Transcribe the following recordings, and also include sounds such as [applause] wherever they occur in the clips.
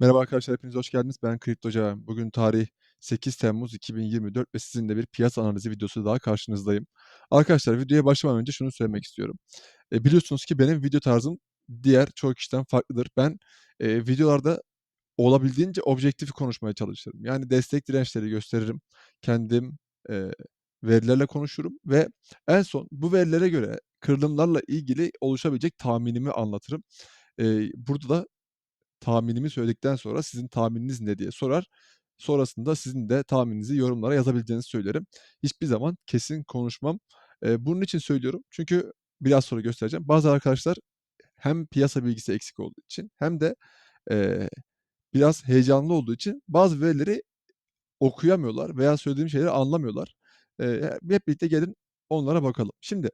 Merhaba arkadaşlar, hepiniz hoş geldiniz. Ben Kripto Ceren. Bugün tarih 8 Temmuz 2024 ve sizinle bir piyasa analizi videosu daha karşınızdayım. Arkadaşlar videoya başlamadan önce şunu söylemek istiyorum. E, biliyorsunuz ki benim video tarzım diğer çoğu kişiden farklıdır. Ben e, videolarda olabildiğince objektif konuşmaya çalışırım. Yani destek dirençleri gösteririm. Kendim e, verilerle konuşurum ve en son bu verilere göre kırılımlarla ilgili oluşabilecek tahminimi anlatırım. E, burada da tahminimi söyledikten sonra sizin tahmininiz ne diye sorar. Sonrasında sizin de tahmininizi yorumlara yazabileceğinizi söylerim. Hiçbir zaman kesin konuşmam. Eee, bunun için söylüyorum çünkü biraz sonra göstereceğim. Bazı arkadaşlar hem piyasa bilgisi eksik olduğu için hem de, eee, biraz heyecanlı olduğu için bazı verileri okuyamıyorlar veya söylediğim şeyleri anlamıyorlar. Eee, hep birlikte gelin onlara bakalım. Şimdi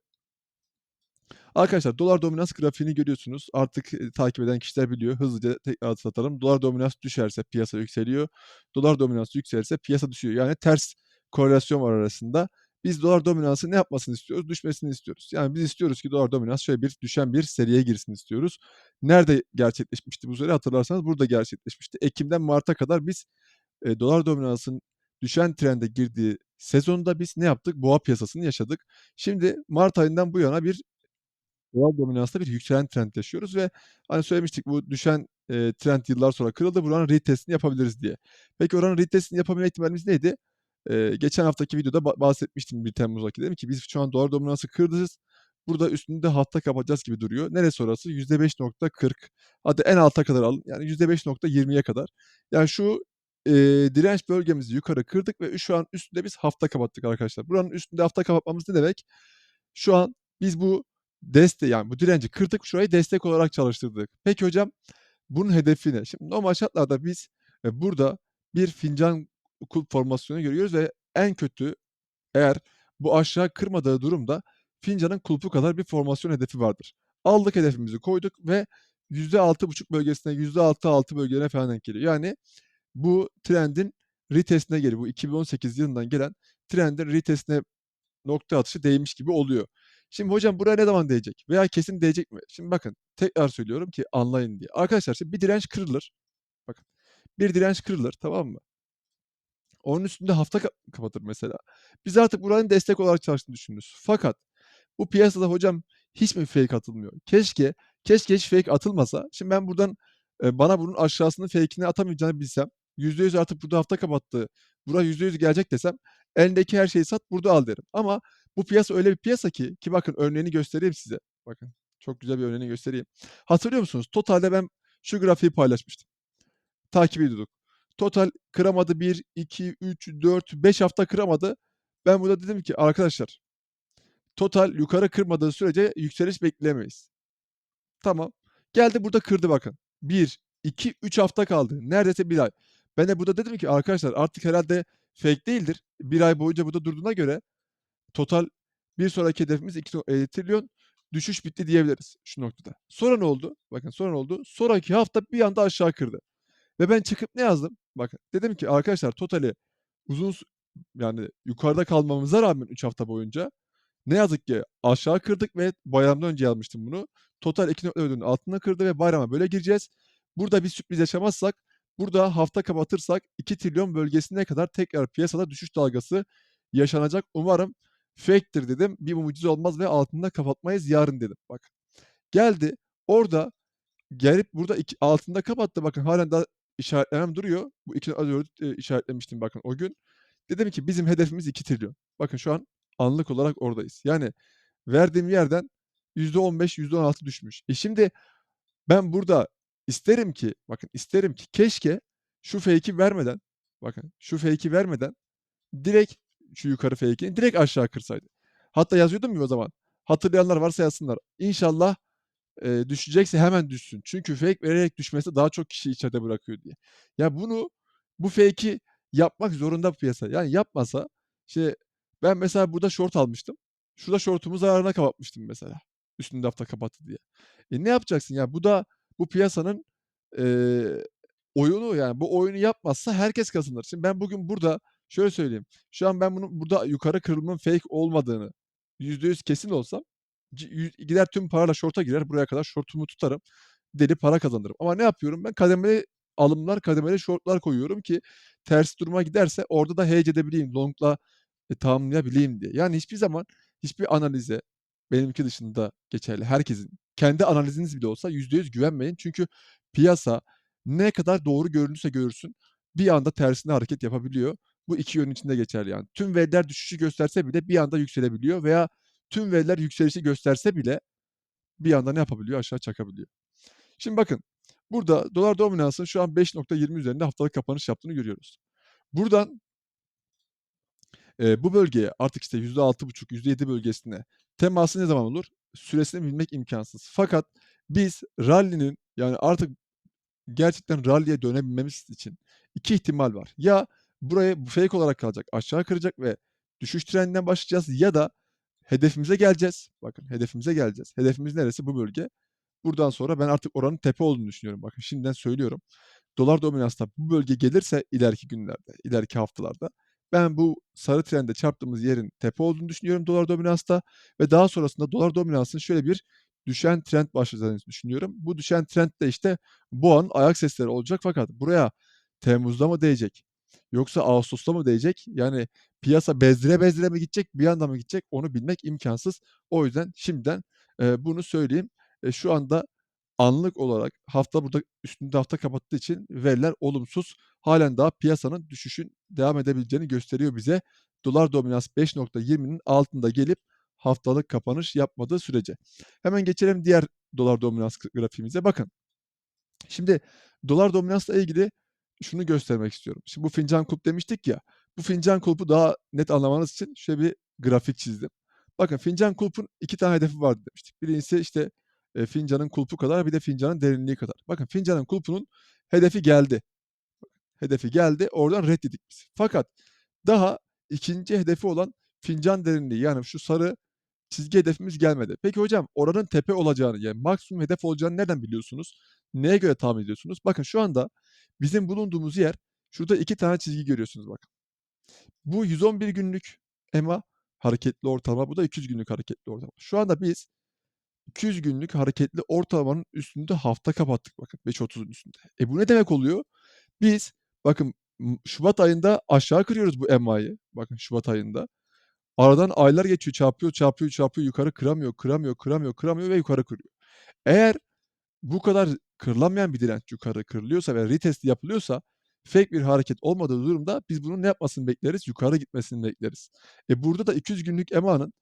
Arkadaşlar dolar dominans grafiğini görüyorsunuz. Artık, eee, takip eden kişiler biliyor. Hızlıca tekrar hatırlatalım. Dolar dominans düşerse piyasa yükseliyor. Dolar dominansı yükselirse piyasa düşüyor. Yani ters korelasyon var arasında. Biz dolar dominansı ne yapmasını istiyoruz? Düşmesini istiyoruz. Yani biz istiyoruz ki dolar dominans şöyle bir düşen bir seriye girsin istiyoruz. Nerede gerçekleşmişti bu seri hatırlarsanız burada gerçekleşmişti. Ekim'den Mart'a kadar biz, eee, dolar dominansın düşen trende girdiği sezonda biz ne yaptık? Boğa piyasasını yaşadık. Şimdi mart ayından bu yana bir Dolar dominansında bir yükselen trend yaşıyoruz ve hani söylemiştik bu düşen, eee, trend yıllar sonra kırıldı. Buranın retest'ini yapabiliriz diye. Peki oranın retest'ini yapabilme ihtimalimiz neydi? Eee, geçen haftaki videoda ba bahsetmiştim 1 Temmuz'daki. Dedim ki biz şu an dolar dominansı kırdınız. Burada üstünde hafta kapatacağız gibi duruyor. Neresi orası? %5.40 hadi en alta kadar alın. Yani %5.20'ye kadar. Yani şu, eee, direnç bölgemizi yukarı kırdık ve şu an üstünde biz hafta kapattık arkadaşlar. Buranın üstünde hafta kapatmamız ne demek? Şu an biz bu Deste yani bu direnci kırdık, şurayı destek olarak çalıştırdık. Peki hocam bunun hedefi ne? Şimdi normal şartlarda biz, eee, burada bir fincan kulp formasyonu görüyoruz ve en kötü eğer bu aşağı kırmadığı durumda fincanın kulpu kadar bir formasyon hedefi vardır. Aldık hedefimizi koyduk ve %6,5 bölgesine, %6-6 bölgelerine falan denk geliyor. Yani bu trendin retest'ine geliyor. Bu 2018 yılından gelen trendin retest'ine nokta atışı değmiş gibi oluyor. Şimdi hocam buraya ne zaman değecek veya kesin değecek mi? Şimdi bakın tekrar söylüyorum ki anlayın diye. Arkadaşlar şimdi bir direnç kırılır. Bakın bir direnç kırılır tamam mı? Onun üstünde hafta ka kapatır mesela. Biz artık buranın destek olarak çalıştığını düşünürüz. Fakat bu piyasada hocam hiç mi fake atılmıyor? Keşke, keşke hiç fake atılmasa. Şimdi ben buradan, eee, bana bunun aşağısının fake'ini atamayacağını bilsem, %100 artık burada hafta kapattı, bura %100 gelecek desem, elindeki her şeyi sat, burada al derim. Ama bu piyasa öyle bir piyasa ki, ki bakın örneğini göstereyim size. Bakın, çok güzel bir örneğini göstereyim. Hatırlıyor musunuz? Totalde ben şu grafiği paylaşmıştım. Takip ediyorduk. Total kıramadı 1, 2, 3, 4, 5 hafta kıramadı. Ben burada dedim ki arkadaşlar Total yukarı kırmadığı sürece yükseliş bekleyemeyiz. Tamam. Geldi burada kırdı bakın. 1, 2, 3 hafta kaldı. Neredeyse 1 ay. Ben de burada dedim ki arkadaşlar artık herhalde fake değildir. 1 ay boyunca burada durduğuna göre total bir sonraki hedefimiz 2 eee, trilyon düşüş bitti diyebiliriz şu noktada. Sonra ne oldu? Bakın sonra ne oldu? Sonraki hafta bir anda aşağı kırdı. Ve ben çıkıp ne yazdım? Bakın dedim ki arkadaşlar totali uzun yani yukarıda kalmamıza rağmen 3 hafta boyunca ne yazık ki aşağı kırdık ve bayramdan önce yazmıştım bunu. Total 2.4'ün altına kırdı ve bayrama böyle gireceğiz. Burada bir sürpriz yaşamazsak, burada hafta kapatırsak 2 trilyon bölgesine kadar tekrar piyasada düşüş dalgası yaşanacak. Umarım fake'tir dedim. Bir mucize olmaz ve altında kapatmayız yarın dedim. Bak geldi orada gelip burada iki, altında kapattı. Bakın halen daha işaretlemem duruyor. Bu 2.4'ü eee, işaretlemiştim bakın o gün. Dedim ki bizim hedefimiz 2 trilyon. Bakın şu an Anlık olarak oradayız. Yani verdiğim yerden %15, %16 düşmüş. E, şimdi ben burada isterim ki, bakın isterim ki keşke şu fake'i vermeden, bakın şu fake'i vermeden direkt şu yukarı fake'ini direkt aşağı kırsaydı. Hatta yazıyordum ya o zaman. Hatırlayanlar varsa yazsınlar. İnşallah Eee, düşecekse hemen düşsün. Çünkü fake vererek düşmesi daha çok kişiyi içeride bırakıyor diye. Ya bunu, bu fake'i yapmak zorunda piyasa. Yani yapmasa, işte ben mesela burada short almıştım. Şurada short'umu zararına kapatmıştım mesela. Üstünde hafta kapattı diye. E, ne yapacaksın ya? Bu da bu piyasanın, eee, oyunu yani. Bu oyunu yapmazsa herkes kazanır. Şimdi ben bugün burada şöyle söyleyeyim. Şu an ben bunun burada yukarı kırılmanın fake olmadığını %100 kesin olsam gider tüm parayla short'a girer. Buraya kadar short'umu tutarım. Deli para kazanırım. Ama ne yapıyorum ben? Kademeli alımlar, kademeli short'lar koyuyorum ki ters duruma giderse orada da hedge edebileyim, long'la, eee, tamamlayabileyim diye. Yani hiçbir zaman hiçbir analize, benimki dışında geçerli herkesin, kendi analiziniz bile olsa %100 güvenmeyin. Çünkü piyasa ne kadar doğru görünürse görünsün bir anda tersine hareket yapabiliyor. Bu 2 yön için de geçerli yani. Tüm veriler düşüşü gösterse bile bir anda yükselebiliyor veya tüm veriler yükselişi gösterse bile bir anda ne yapabiliyor? Aşağı çakabiliyor. Şimdi bakın, burada dolar dominansının şu an 5.20 üzerinde haftalık kapanış yaptığını görüyoruz. Buradan eee, bu bölgeye artık işte %6.5, %7 bölgesine teması ne zaman olur? Süresini bilmek imkânsız. Fakat biz rally'nin yani artık gerçekten rally'ye dönebilmemiz için 2 ihtimal var. Ya burayı bu fake olarak kalacak, aşağı kıracak ve düşüş trendinden başlayacağız ya da hedefimize geleceğiz. Bakın hedefimize geleceğiz. Hedefimiz neresi? Bu bölge. Buradan sonra ben artık oranın tepe olduğunu düşünüyorum. Bakın şimdiden söylüyorum. Dolar dominansına bu bölge gelirse ileriki günlerde, ileriki haftalarda ben bu sarı trende çarptığımız yerin tepe olduğunu düşünüyorum dolar dominansta ve daha sonrasında dolar dominansının şöyle bir düşen trend başladığını düşünüyorum. Bu düşen trend de işte boğanın ayak sesleri olacak fakat buraya temmuzda mı değecek yoksa ağustosta mı değecek? Yani piyasa bezdire bezdire mi gidecek, bir anda mı gidecek onu bilmek imkânsız. O yüzden şimdiden, eee, bunu söyleyeyim. Eee, şu anda anlık olarak hafta burada üstünde hafta kapattığı için veriler olumsuz. Hâlen daha piyasanın düşüşün devam edebileceğini gösteriyor bize. Dolar dominans 5.20'nin altında gelip haftalık kapanış yapmadığı sürece. Hemen geçelim diğer dolar dominans grafiğimize. Bakın, şimdi dolar dominansla ilgili şunu göstermek istiyorum. Şimdi bu fincan kulp demiştik ya, bu fincan kulpu daha net anlamanız için şöyle bir grafik çizdim. Bakın fincan kulpun 2 tane hedefi vardı demiştik. Birincisi işte, eee, fincanın kulpu kadar bir de fincanın derinliği kadar. Bakın fincanın kulpunun hedefi geldi. Hedefi geldi, oradan ret yedik biz. Fakat daha 2'nci hedefi olan fincan derinliği yani şu sarı çizgi hedefimiz gelmedi. Peki hocam oranın tepe olacağını yani maksimum hedef olacağını nereden biliyorsunuz? Neye göre tahmin ediyorsunuz? Bakın şu anda bizim bulunduğumuz yer şurada 2 tane çizgi görüyorsunuz bakın. Bu 111 günlük EMA hareketli ortalama, bu da 200 günlük hareketli ortalama. Şu anda biz 200 günlük hareketli ortalamanın üstünde hafta kapattık bakın 5.30'un üstünde. E, bu ne demek oluyor? Biz bakın şubat ayında aşağı kırıyoruz bu EMA'yı. Bakın şubat ayında. Aradan aylar geçiyor, çarpıyor, çarpıyor, çarpıyor, yukarı kıramıyor, kıramıyor, kıramıyor, kıramıyor ve yukarı kırıyor. Eğer bu kadar kırılamayan bir direnç yukarı kırılıyorsa ve retest yapılıyorsa fake bir hareket olmadığı durumda biz bunun ne yapmasını bekleriz? Yukarı gitmesini bekleriz. E, burada da 200 günlük EMA'nın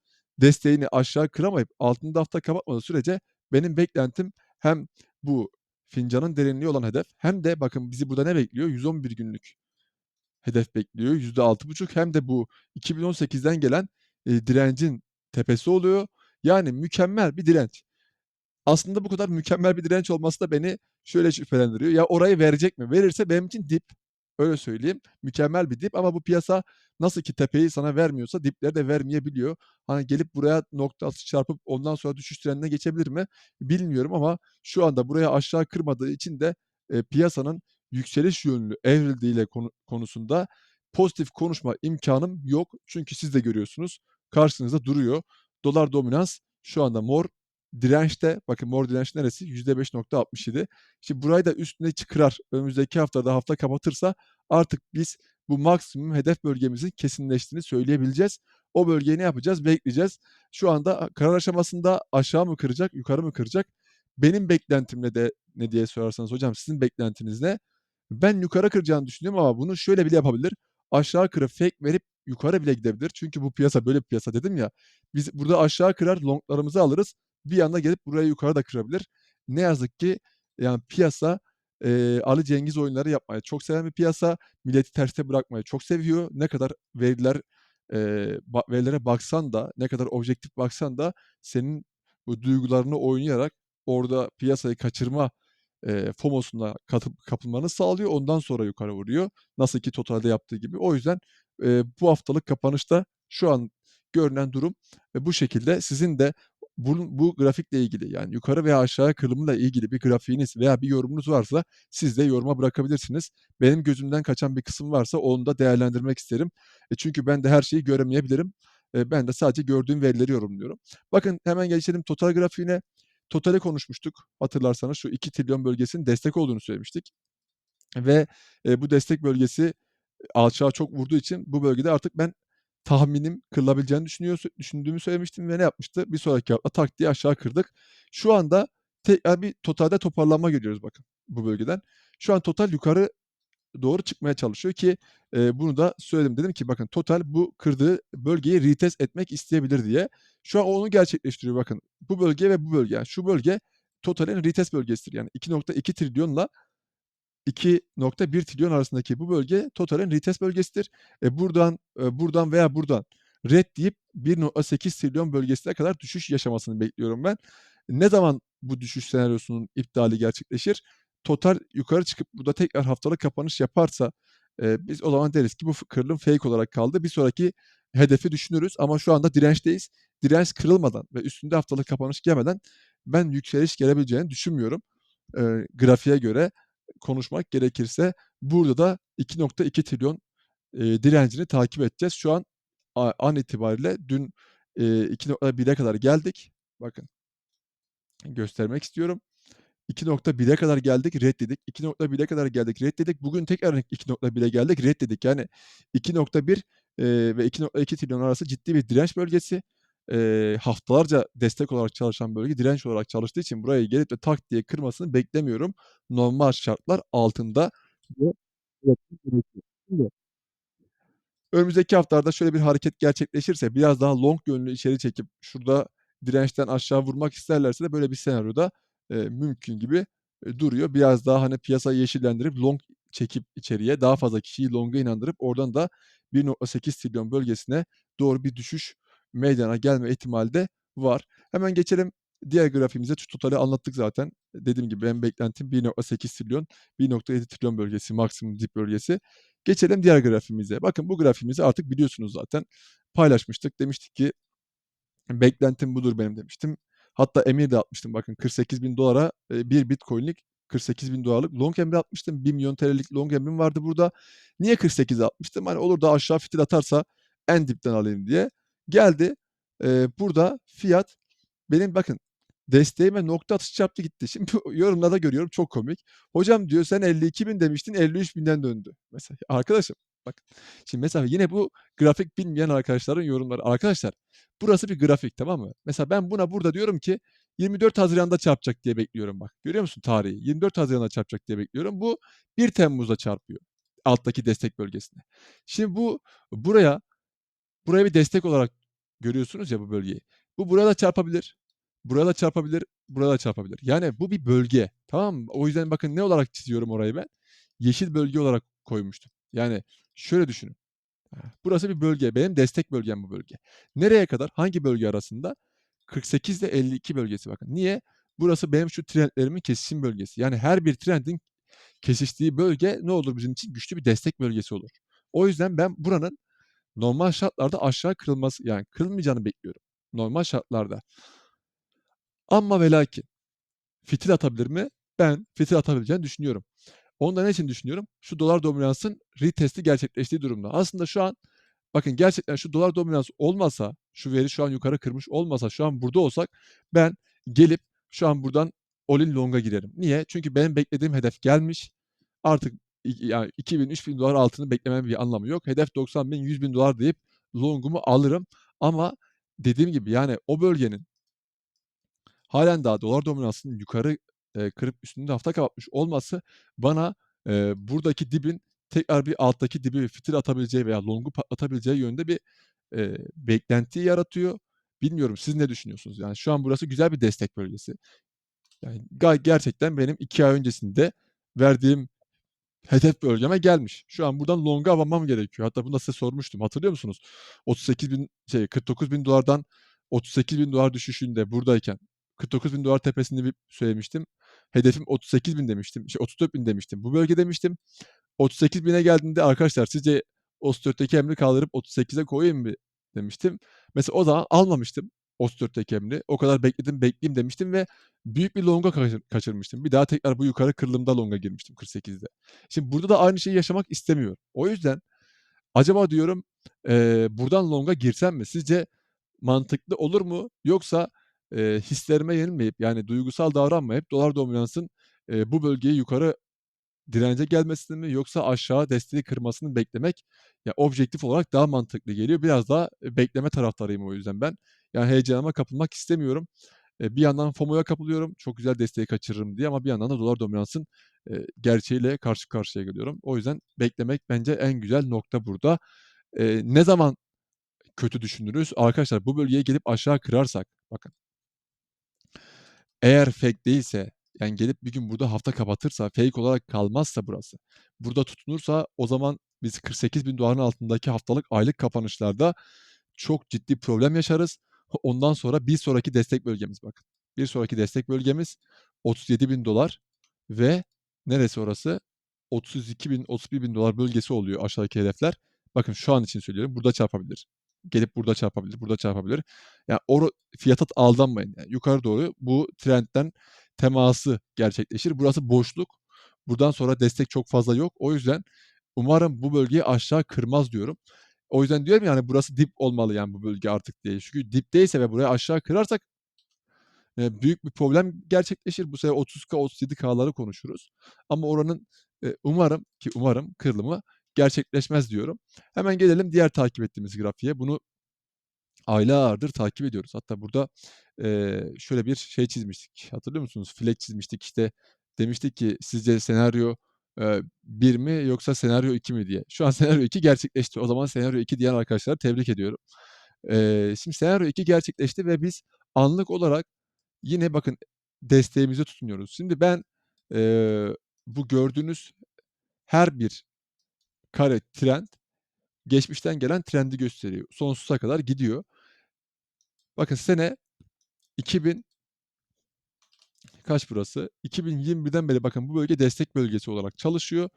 desteğini aşağı kıramayıp altında hafta kapatmadığı sürece benim beklentim hem bu fincanın derinliği olan hedef hem de bakın bizi burada ne bekliyor? 111 günlük hedef bekliyor. %6.5 hem de bu 2018'den gelen, eee, direncin tepesi oluyor. Yani mükemmel bir direnç. Aslında bu kadar mükemmel bir direnç olması da beni şöyle şüphelendiriyor. Ya orayı verecek mi? Verirse benim için dip. Öyle söyleyeyim. Mükemmel bir dip ama bu piyasa nasıl ki tepeyi sana vermiyorsa dipleri de vermeyebiliyor. Hani gelip buraya nokta çarpıp ondan sonra düşüş trendine geçebilir mi? Bilmiyorum ama şu anda buraya aşağı kırmadığı için de, eee, piyasanın yükseliş yönlü evrildiğiyle konu konusunda pozitif konuşma imkânım yok. Çünkü siz de görüyorsunuz. Karşınızda duruyor. Dolar dominans şu anda mor dirençte. Bakın mor direnç neresi? %5.67. Şimdi burayı da üstüne çı kırar. Önümüzdeki haftada hafta kapatırsa artık biz bu maksimum hedef bölgemizin kesinleştiğini söyleyebileceğiz. O bölgeyi ne yapacağız? Bekleyeceğiz. Şu anda karar aşamasında aşağı mı kıracak, yukarı mı kıracak? Benim beklentim ne de ne diye sorarsanız hocam sizin beklentiniz ne? Ben yukarı kıracağını düşünüyorum ama bunu şöyle bile yapabilir. Aşağı kırıp fake verip yukarı bile gidebilir. Çünkü bu piyasa böyle bir piyasa dedim ya. Biz burada aşağı kırar long'larımızı alırız. Bir anda gelip burayı yukarı da kırabilir. Ne yazık ki yani piyasa, eee, Ali Cengiz oyunları yapmayı çok seven bir piyasa. Milleti terste bırakmayı çok seviyor. Ne kadar veriler, ba verilere baksan da, ne kadar objektif baksan da senin bu duygularını oynayarak orada piyasayı kaçırma, eee, FOMO'suna katıp kapılmanı sağlıyor. Ondan sonra yukarı vuruyor. Nasıl ki totalde yaptığı gibi. O yüzden, eee, bu haftalık kapanışta şu an görünen durum ve bu şekilde. Sizin de bunun bu grafikle ilgili yani yukarı veya aşağı kırılımla ilgili bir grafiğiniz veya bir yorumunuz varsa siz de yoruma bırakabilirsiniz. Benim gözümden kaçan bir kısım varsa onu da değerlendirmek isterim. E, çünkü ben de her şeyi göremeyebilirim. Eee, ben de sadece gördüğüm verileri yorumluyorum. Bakın hemen geçelim total grafiğine. Totali konuşmuştuk hatırlarsanız şu 2 trilyon bölgesinin destek olduğunu söylemiştik. Ve, eee, bu destek bölgesi alçağa çok vurduğu için bu bölgede artık ben tahminim kırılabileceğini düşünüyor düşündüğümü söylemiştim ve ne yapmıştı? Bir sonraki hafta tak diye aşağı kırdık. Şu anda tekrar bir totalde toparlanma görüyoruz bakın bu bölgeden. Şu an total yukarı doğru çıkmaya çalışıyor ki, eee, bunu da söyledim. Dedim ki bakın total bu kırdığı bölgeyi retest etmek isteyebilir diye. Şu an onu gerçekleştiriyor bakın. Bu bölge ve bu bölge. Yani şu bölge totalin retest bölgesidir. Yani 2.2 trilyonla 2.1 trilyon arasındaki bu bölge totalin retest bölgesidir. E, buradan, eee, buradan veya buradan ret deyip 1.8 trilyon bölgesine kadar düşüş yaşamasını bekliyorum ben. Ne zaman bu düşüş senaryosunun iptali gerçekleşir? Total yukarı çıkıp burada tekrar haftalık kapanış yaparsa, eee, biz o zaman deriz ki bu kırılım fake olarak kaldı. Bir sonraki hedefi düşünürüz ama şu anda dirençteyiz. Direnç kırılmadan ve üstünde haftalık kapanış gelmeden ben yükseliş gelebileceğini düşünmüyorum. Eee, grafiğe göre konuşmak gerekirse burada da 2.2 trilyon, eee, direncini takip edeceğiz. Şu an an itibariyle dün, eee, 2.1'e kadar geldik. Bakın. Göstermek istiyorum. 2.1'e kadar geldik, reddedik. 2.1'e kadar geldik, reddedik. Bugün tekrar 2.1'e geldik, reddedik. Yani 2.1, eee, ve 2.2 trilyon arası ciddi bir direnç bölgesi. Eee, haftalarca destek olarak çalışan bölge direnç olarak çalıştığı için buraya gelip de tak diye kırmasını beklemiyorum. Normal şartlar altında Önümüzdeki haftalarda şöyle bir hareket gerçekleşirse biraz daha long yönlü içeri çekip şurada dirençten aşağı vurmak isterlerse de böyle bir senaryoda, eee, mümkün gibi, eee, duruyor. Biraz daha, hani, piyasayı yeşillendirip long çekip içeriye daha fazla kişiyi long'a inandırıp oradan da 1.8 trilyon bölgesine doğru bir düşüş meydana gelme ihtimali de var. Hemen geçelim diğer grafiğimize. Şu totali anlattık zaten. Dediğim gibi benim beklentim 1.8 trilyon, 1.7 trilyon bölgesi maksimum dip bölgesi. Geçelim diğer grafiğimize. Bakın bu grafiğimizi artık biliyorsunuz zaten. Paylaşmıştık. Demiştik ki beklentim budur benim demiştim. Hatta emir de atmıştım bakın $48.000'a, eee, 1 Bitcoin'lik $48.000'lık long emri atmıştım. $1.000.000'lik long emrim vardı burada. Niye 48'e atmıştım? Hani olur da aşağı fitil atarsa en dipten alayım diye. Geldi. Eee, burada fiyat benim bakın desteğime nokta atışı yaptı gitti. Şimdi [laughs] yorumlarda görüyorum çok komik. "Hocam" diyor, "sen 52.000 demiştin, 53.000'den döndü." Mesela arkadaşım bak şimdi mesela yine bu grafik bilmeyen arkadaşların yorumları. Arkadaşlar burası bir grafik tamam mı? Mesela ben buna burada diyorum ki 24 Haziran'da çarpacak diye bekliyorum bak. Görüyor musun tarihi? 24 Haziran'da çarpacak diye bekliyorum. Bu 1 Temmuz'da çarpıyor alttaki destek bölgesine. Şimdi bu buraya buraya bir destek olarak görüyorsunuz ya bu bölgeyi. Bu buraya da çarpabilir. Buraya da çarpabilir, buraya da çarpabilir. Yani bu bir bölge, tamam mı? O yüzden bakın ne olarak çiziyorum orayı ben? Yeşil bölge olarak koymuştum. Yani şöyle düşünün. Burası bir bölge. Benim destek bölgem bu bölge. Nereye kadar? Hangi bölge arasında? 48 ile 52 bölgesi bakın. Niye? Burası benim şu trendlerimin kesişim bölgesi. Yani her bir trendin kesiştiği bölge ne olur bizim için? Güçlü bir destek bölgesi olur. O yüzden ben buranın normal şartlarda aşağı kırılması yani kırılmayacağını bekliyorum normal şartlarda. Amma ve fitil atabilir mi? Ben fitil atabileceğini düşünüyorum. Onu da ne için düşünüyorum? Şu dolar dominansın retest'i gerçekleştiği durumda. Aslında şu an bakın gerçekten şu dolar dominansı olmasa, şu veri şu an yukarı kırmış olmasa, şu an burada olsak ben gelip şu an buradan all in long'a girerim. Niye? Çünkü benim beklediğim hedef gelmiş. Artık yani $2000-3000 altını beklememin bir anlamı yok. Hedef $90.000-$100.000 deyip long'umu alırım ama dediğim gibi yani o bölgenin hâlen daha dolar dominansının yukarı, eee, kırıp üstünde hafta kapatmış olması bana, eee, buradaki dibin tekrar bir alttaki dibi fitil atabileceği veya long'u patlatabileceği yönde bir, eee, beklenti yaratıyor. Bilmiyorum siz ne düşünüyorsunuz? Yani şu an burası güzel bir destek bölgesi. Yani gerçekten benim 2 ay öncesinde verdiğim hedef bölgeme gelmiş. Şu an buradan long'a almam gerekiyor. Hatta bunu da size sormuştum. Hatırlıyor musunuz? 38.000 şey $49.000'dan $38.000 düşüşünde buradayken $49.000 tepesinde bir söylemiştim. Hedefim 38.000 demiştim. Şey 34.000 demiştim. Bu bölge demiştim. 38.000'e geldiğinde arkadaşlar sizce o 34'teki emri kaldırıp 38'e koyayım mı demiştim. Mesela o zaman almamıştım 34'teki emri. O kadar bekledim, bekleyeyim demiştim ve büyük bir long'a kaçır kaçırmıştım. Bir daha tekrar bu yukarı kırılımda long'a girmiştim 48'de. Şimdi burada da aynı şeyi yaşamak istemiyorum. O yüzden acaba diyorum, eee, buradan long'a girsem mi? Sizce mantıklı olur mu? Yoksa, eee, hislerime yenilmeyip yani duygusal davranmayıp dolar dominansın, eee, bu bölgeyi yukarı dirence gelmesini mi yoksa aşağı desteği kırmasını beklemek ya objektif olarak daha mantıklı geliyor. Biraz daha, bekleme taraftarıyım o yüzden ben. Yani heyecanıma kapılmak istemiyorum. Bir yandan FOMO'ya kapılıyorum, çok güzel desteği kaçırırım diye ama bir yandan da dolar dominansın, gerçeğiyle karşı karşıya geliyorum. O yüzden beklemek bence en güzel nokta burada. Ne zaman kötü düşünürüz? Arkadaşlar bu bölgeye gelip aşağı kırarsak bakın eğer fake değilse, yani gelip bir gün burada hafta kapatırsa, fake olarak kalmazsa burası, burada tutunursa o zaman biz $48.000'ın altındaki haftalık, aylık kapanışlarda çok ciddi problem yaşarız. Ondan sonra bir sonraki destek bölgemiz bakın. Bir sonraki destek bölgemiz $37.000 ve neresi orası? $32.000 $31.000 bölgesi oluyor aşağıdaki hedefler. Bakın şu an için söylüyorum. Burada çarpabilir. Gelip burada çarpabilir, burada çarpabilir. Ya oru fiyata aldanmayın. Yani yukarı doğru bu trendten teması gerçekleşir. Burası boşluk. Buradan sonra destek çok fazla yok. O yüzden umarım bu bölgeyi aşağı kırmaz diyorum. O yüzden diyorum ya hani burası dip olmalı yani bu bölge artık diye. Çünkü dipteyse ve burayı aşağı kırarsak eee, büyük bir problem gerçekleşir. Bu sefer 30K, 37K'ları konuşuruz. Ama oranın, eee, umarım ki umarım kırılımı gerçekleşmez diyorum. Hemen gelelim diğer takip ettiğimiz grafiğe. Bunu aylardır takip ediyoruz. Hatta burada, eee, şöyle bir şey çizmiştik. Hatırlıyor musunuz? Flag çizmiştik. İşte demiştik ki sizce senaryo, eee, 1 mi yoksa senaryo 2 mi diye. Şu an [laughs] senaryo 2 gerçekleşti. O zaman senaryo 2 diyen arkadaşları tebrik ediyorum. Şimdi senaryo 2 gerçekleşti ve biz anlık olarak yine bakın desteğimize tutunuyoruz. Şimdi ben, bu gördüğünüz her bir kare trend geçmişten gelen trendi gösteriyor. Sonsuza kadar gidiyor. Bakın sene 2000 kaç burası? 2021'den beri bakın bu bölge destek bölgesi olarak çalışıyor.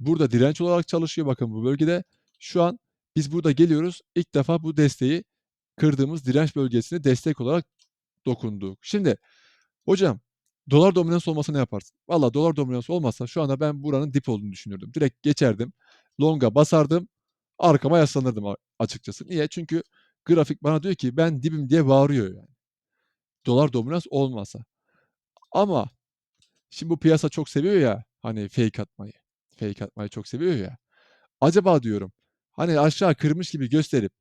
Burada direnç olarak çalışıyor bakın bu bölgede. Şu an biz burada geliyoruz. İlk defa bu desteği kırdığımız direnç bölgesine destek olarak dokunduk. Şimdi hocam dolar dominansı olmasa ne yaparsın? Valla dolar dominansı olmazsa şu anda ben buranın dip olduğunu düşünürdüm. Direkt geçerdim. Long'a basardım. Arkama yaslanırdım açıkçası. Niye? Çünkü grafik bana diyor ki ben dibim diye bağırıyor yani. Dolar dominans olmasa. Ama şimdi bu piyasa çok seviyor ya hani fake atmayı. Fake atmayı çok seviyor ya. Acaba diyorum hani aşağı kırmış gibi gösterip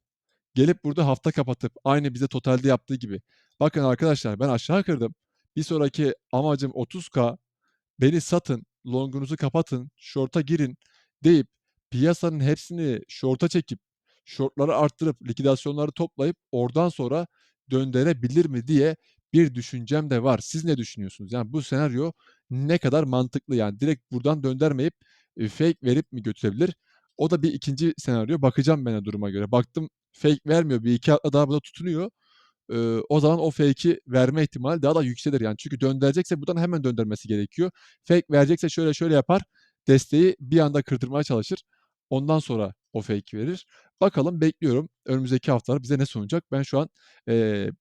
gelip burada hafta kapatıp aynı bize totalde yaptığı gibi bakın arkadaşlar ben aşağı kırdım. Bir sonraki amacım 30K. Beni satın, long'unuzu kapatın, short'a girin deyip piyasanın hepsini short'a çekip short'ları arttırıp likidasyonları toplayıp oradan sonra döndürebilir mi diye bir düşüncem de var. Siz ne düşünüyorsunuz? Yani bu senaryo ne kadar mantıklı? Yani direkt buradan döndürmeyip fake verip mi götürebilir? O da bir 2'nci senaryo. Bakacağım ben de duruma göre. Baktım fake vermiyor. Bir iki hafta daha burada tutunuyor. Eee, o zaman o fake'i verme ihtimali daha da yükselir yani. Çünkü döndürecekse buradan hemen döndürmesi gerekiyor. Fake verecekse şöyle şöyle yapar. Desteği bir anda kırdırmaya çalışır. Ondan sonra o fake'i verir. Bakalım bekliyorum. Önümüzdeki haftalar bize ne sunacak? Ben şu an, eee,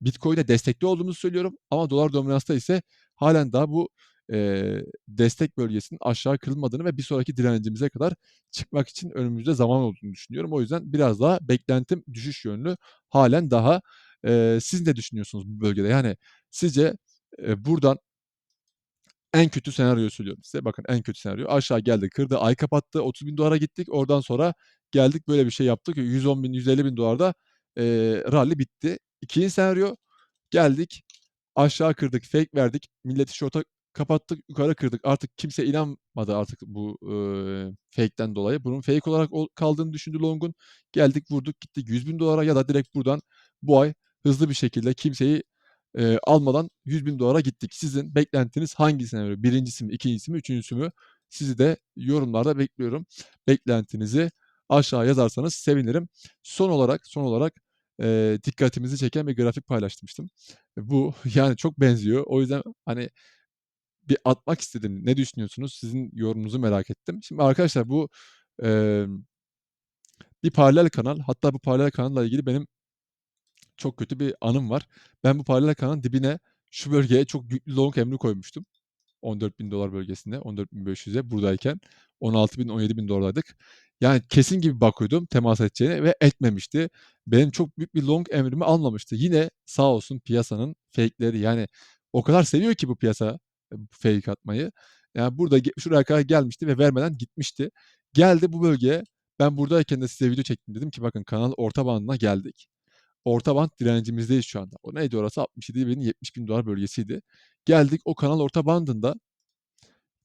Bitcoin'e destekli olduğumuzu söylüyorum ama dolar dominansta ise hâlen daha bu, eee, destek bölgesinin aşağı kırılmadığını ve bir sonraki direncimize kadar çıkmak için önümüzde zaman olduğunu düşünüyorum. O yüzden biraz daha beklentim düşüş yönlü hâlen daha. Eee, siz ne düşünüyorsunuz bu bölgede? Yani sizce, eee, buradan en kötü senaryoyu söylüyorum size. Bakın en kötü senaryo. Aşağı geldi, kırdı, ay kapattı, $30.000'a gittik. Oradan sonra geldik böyle bir şey yaptık. $110.000 $150.000'da eee, rally bitti. 2'nci senaryo geldik, aşağı kırdık, fake verdik, milleti short'a kapattık, yukarı kırdık. Artık kimse inanmadı artık bu, eee, fake'ten dolayı. Bunun fake olarak ol kaldığını düşündü long'un. Geldik, vurduk, gittik $100.000'a ya da direkt buradan bu ay hızlı bir şekilde kimseyi, eee, almadan $100.000'a gittik. Sizin beklentiniz hangi senaryo? 1'incisi mi, 2'ncisi mi, 3'üncüsü mü? Sizi de yorumlarda bekliyorum. Beklentinizi aşağı yazarsanız sevinirim. Son olarak, son olarak, eee, dikkatimizi çeken bir grafik paylaşmıştım. Bu [laughs] yani çok benziyor. O yüzden hani bir atmak istedim. Ne düşünüyorsunuz? Sizin yorumunuzu merak ettim. Şimdi arkadaşlar bu, emm bir paralel kanal. Hatta bu paralel kanalla ilgili benim çok kötü bir anım var. Ben bu paralel kanalın dibine şu bölgeye çok long emri koymuştum. $14.000 bölgesinde, 14.500'e buradayken. $16.000 $17.000'lardaydık. Yani kesin gibi bakıyordum temas edeceğine ve etmemişti. Benim çok büyük bir long emrimi almamıştı. Yine sağ olsun piyasanın fake'leri yani o kadar seviyor ki bu piyasa, eee, fake atmayı. Yani burada şuraya kadar gelmişti ve vermeden gitmişti. Geldi bu bölgeye. Ben buradayken de size video çektim. Dedim ki bakın kanal orta bandına geldik. Orta band direncimizdeyiz şu anda. O neydi orası? $67.000-$70.000 bölgesiydi. Geldik o kanal orta bandında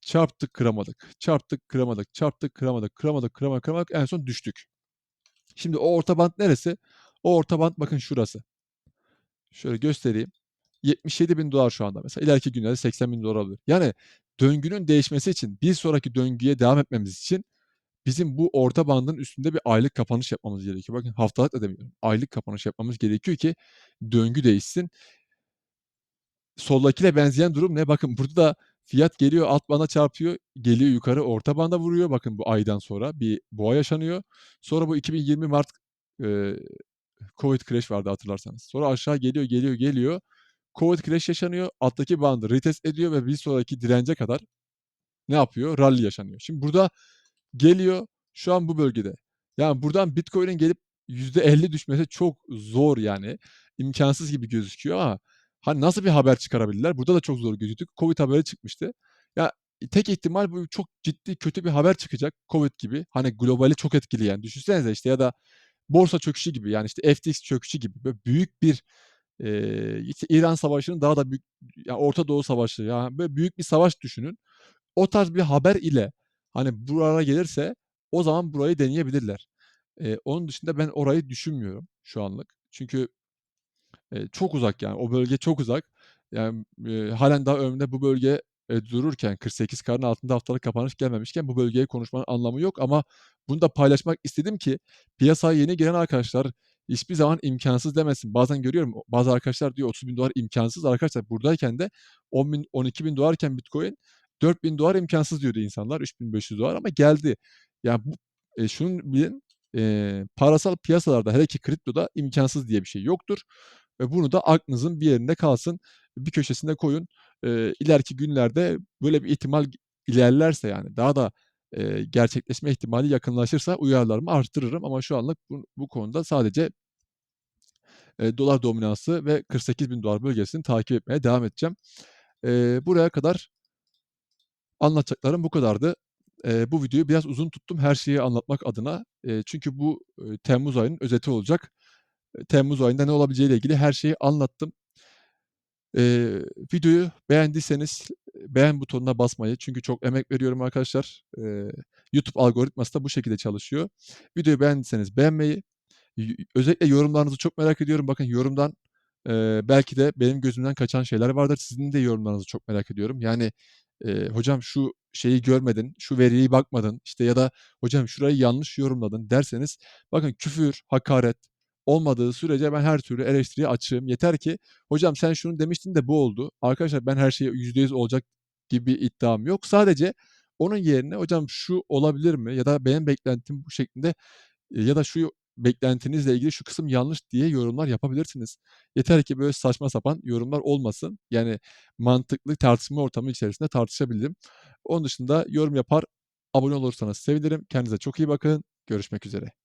çarptık, kıramadık. Çarptık, kıramadık. Çarptık, kıramadık. Kıramadık, kıramadık, kıramadık. En son düştük. Şimdi o orta band neresi? O orta band bakın şurası. Şöyle göstereyim. $77.000 şu anda mesela. İleriki günlerde $80.000 olabilir. Yani döngünün değişmesi için, bir sonraki döngüye devam etmemiz için bizim bu orta bandın üstünde bir aylık kapanış yapmamız gerekiyor. Bakın haftalık da demiyorum. Aylık kapanış yapmamız gerekiyor ki döngü değişsin. Soldakiyle benzeyen durum ne? Bakın burada da fiyat geliyor alt banda çarpıyor, geliyor yukarı orta banda vuruyor. Bakın bu aydan sonra bir boğa yaşanıyor. Sonra bu 2020 Mart eee, Covid crash vardı hatırlarsanız. Sonra aşağı geliyor, geliyor, geliyor. Covid crash yaşanıyor. Alttaki bandı retest ediyor ve bir sonraki dirence kadar ne yapıyor? Rally yaşanıyor. Şimdi burada geliyor şu an bu bölgede. Yani buradan Bitcoin'in gelip %50 düşmesi çok zor yani. İmkansız gibi gözüküyor ama hani nasıl bir haber çıkarabilirler? Burada da çok zor gözüktü. Covid haberi çıkmıştı. Ya tek ihtimal bu çok ciddi kötü bir haber çıkacak. Covid gibi. Hani globali çok etkileyen. Düşünsenize işte ya da borsa çöküşü gibi yani işte FTX çöküşü gibi böyle büyük bir eee, işte İran Savaşı'nın daha da büyük ya Orta Doğu Savaşı ya böyle büyük bir savaş düşünün. O tarz bir haber ile hani buralara gelirse o zaman burayı deneyebilirler. Eee, onun dışında ben orayı düşünmüyorum şu anlık. Çünkü çok uzak yani. O bölge çok uzak. Yani, eee, hâlen daha önümde bu bölge, eee, dururken 48K'nın altında haftalık kapanış gelmemişken bu bölgeyi konuşmanın anlamı yok ama bunu da paylaşmak istedim ki piyasaya yeni giren arkadaşlar hiçbir zaman imkansız demesin. Bazen görüyorum bazı arkadaşlar diyor $30.000 imkansız. Arkadaşlar buradayken de $10.000 $12.000 iken Bitcoin $4.000 imkansız diyordu insanlar. $3.500 ama geldi. Ya bu eee, şunu bilin, eee, parasal piyasalarda hele ki kriptoda imkansız diye bir şey yoktur ve bunu da aklınızın bir yerinde kalsın. Bir köşesine koyun. Eee, ileriki günlerde böyle bir ihtimal ilerlerse yani daha da, eee, gerçekleşme ihtimali yakınlaşırsa uyarılarımı arttırırım ama şu anlık bu bu konuda sadece eee, dolar dominansı ve $48.000 bölgesini takip etmeye devam edeceğim. Eee, buraya kadar anlatacaklarım bu kadardı. Eee, bu videoyu biraz uzun tuttum her şeyi anlatmak adına. Eee, çünkü bu, eee, temmuz ayının özeti olacak. Temmuz ayında ne olabileceğiyle ilgili her şeyi anlattım. Eee, videoyu beğendiyseniz beğen butonuna basmayı çünkü çok emek veriyorum arkadaşlar. Eee, YouTube algoritması da bu şekilde çalışıyor. Videoyu beğendiyseniz beğenmeyi, özellikle yorumlarınızı çok merak ediyorum. Bakın yorumdan, eee, belki de benim gözümden kaçan şeyler vardır. Sizin de yorumlarınızı çok merak ediyorum. Yani, eee, "Hocam şu şeyi görmedin, şu veriye bakmadın." işte ya da "Hocam şurayı yanlış yorumladın." derseniz bakın küfür, hakaret olmadığı sürece ben her türlü eleştiriye açığım. Yeter ki "Hocam sen şunu demiştin de bu oldu." Arkadaşlar ben her şey %100 olacak gibi bir iddiam yok. Sadece onun yerine "Hocam şu olabilir mi?" ya da "Benim beklentim bu şeklinde." ya da "Şu beklentinizle ilgili şu kısım yanlış." diye yorumlar yapabilirsiniz. Yeter ki böyle saçma sapan yorumlar olmasın. Yani mantıklı tartışma ortamı içerisinde tartışabilirim. Onun dışında yorum yapar, abone olursanız sevinirim. Kendinize çok iyi bakın. Görüşmek üzere.